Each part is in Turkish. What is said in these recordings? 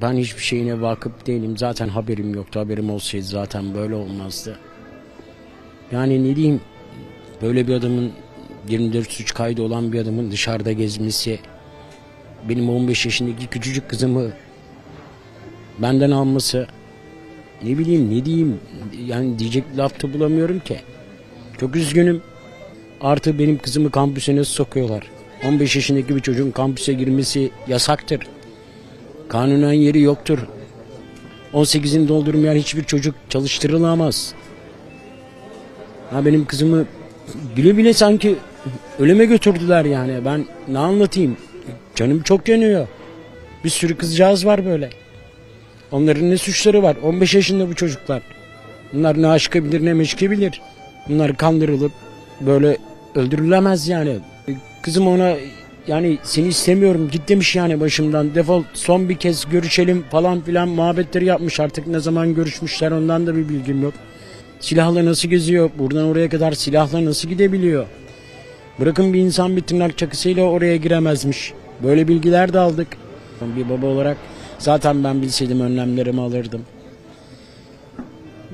Ben hiçbir şeyine vakıf değilim. Zaten haberim yoktu. Haberim olsaydı zaten böyle olmazdı. Yani ne diyeyim? Böyle bir adamın 24 suç kaydı olan bir adamın dışarıda gezmesi benim 15 yaşındaki küçücük kızımı benden alması ne bileyim ne diyeyim yani diyecek laf da bulamıyorum ki. Çok üzgünüm. Artı benim kızımı kampüse nasıl sokuyorlar? 15 yaşındaki bir çocuğun kampüse girmesi yasaktır. Kanunen yeri yoktur. 18'ini doldurmayan hiçbir çocuk çalıştırılamaz. Ha benim kızımı bile bile sanki ölüme götürdüler yani. Ben ne anlatayım? Canım çok yanıyor. Bir sürü kızcağız var böyle. Onların ne suçları var? 15 yaşında bu çocuklar. Bunlar ne aşkı bilir ne meşke bilir. Bunlar kandırılıp böyle öldürülemez yani. Kızım ona yani seni istemiyorum git demiş yani başımdan. Defol son bir kez görüşelim falan filan muhabbetleri yapmış artık ne zaman görüşmüşler ondan da bir bilgim yok. Silahla nasıl geziyor? Buradan oraya kadar silahla nasıl gidebiliyor? Bırakın bir insan bir tırnak çakısıyla oraya giremezmiş. Böyle bilgiler de aldık. Bir baba olarak zaten ben bilseydim önlemlerimi alırdım.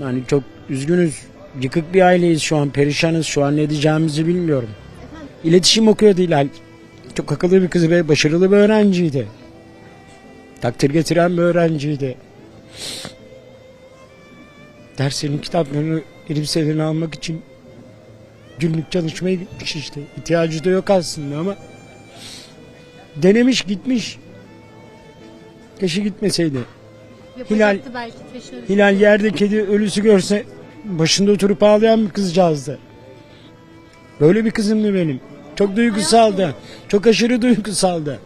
Yani çok üzgünüz. Yıkık bir aileyiz şu an. Perişanız. Şu an ne diyeceğimizi bilmiyorum. İletişim okuyordu Hilal. Çok akıllı bir kız ve başarılı bir öğrenciydi. Takdir getiren bir öğrenciydi. Derslerin kitaplarını, elbiselerini almak için günlük çalışmaya gitmiş işte. İhtiyacı da yok aslında ama denemiş gitmiş. Keşke gitmeseydi. Yapacaktı belki. Hilal yerde kedi ölüsü görse başında oturup ağlayan bir kızcağızdı. Böyle bir kızımdı benim. Çok duygusaldı. Çok aşırı duygusaldı.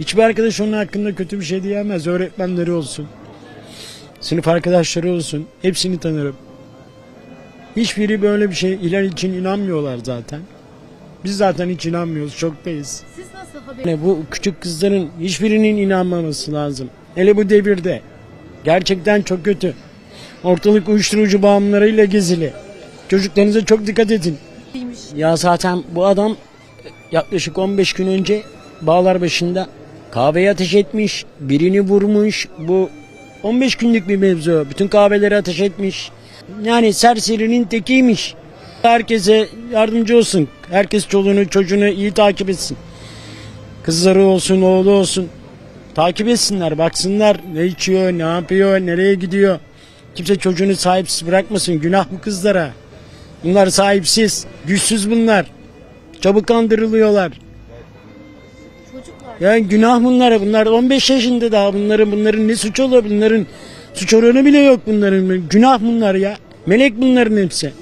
Hiçbir arkadaş onun hakkında kötü bir şey diyemez. Öğretmenleri olsun. Sınıf arkadaşları olsun. Hepsini tanırım. Hiçbiri böyle bir şey Hilal için inanmıyorlar zaten. Biz zaten hiç inanmıyoruz. Şoktayız. Siz nasıl haber? Yani bu küçük kızların hiçbirinin inanmaması lazım. Hele bu devirde. Gerçekten çok kötü. Ortalık uyuşturucu bağımlılarıyla gezili. Çocuklarınıza çok dikkat edin. Değilmiş. Ya zaten bu adam yaklaşık 15 gün önce bağlar başında kahveye ateş etmiş. Birini vurmuş. Bu 15 günlük bir mevzu. Bütün kahveleri ateş etmiş. Yani serserinin tekiymiş. Herkese yardımcı olsun. Herkes çoluğunu çocuğunu iyi takip etsin. Kızları olsun, oğlu olsun. Takip etsinler, baksınlar ne içiyor, ne yapıyor, nereye gidiyor. Kimse çocuğunu sahipsiz bırakmasın. Günah bu kızlara. Bunlar sahipsiz, güçsüz bunlar. Çabuk kandırılıyorlar. Çocuklar. Yani günah bunlara. Bunlar 15 yaşında daha. Bunların bunların ne suç olur? Bunların suç oranı bile yok bunların. Günah bunlar ya. Melek bunların hepsi.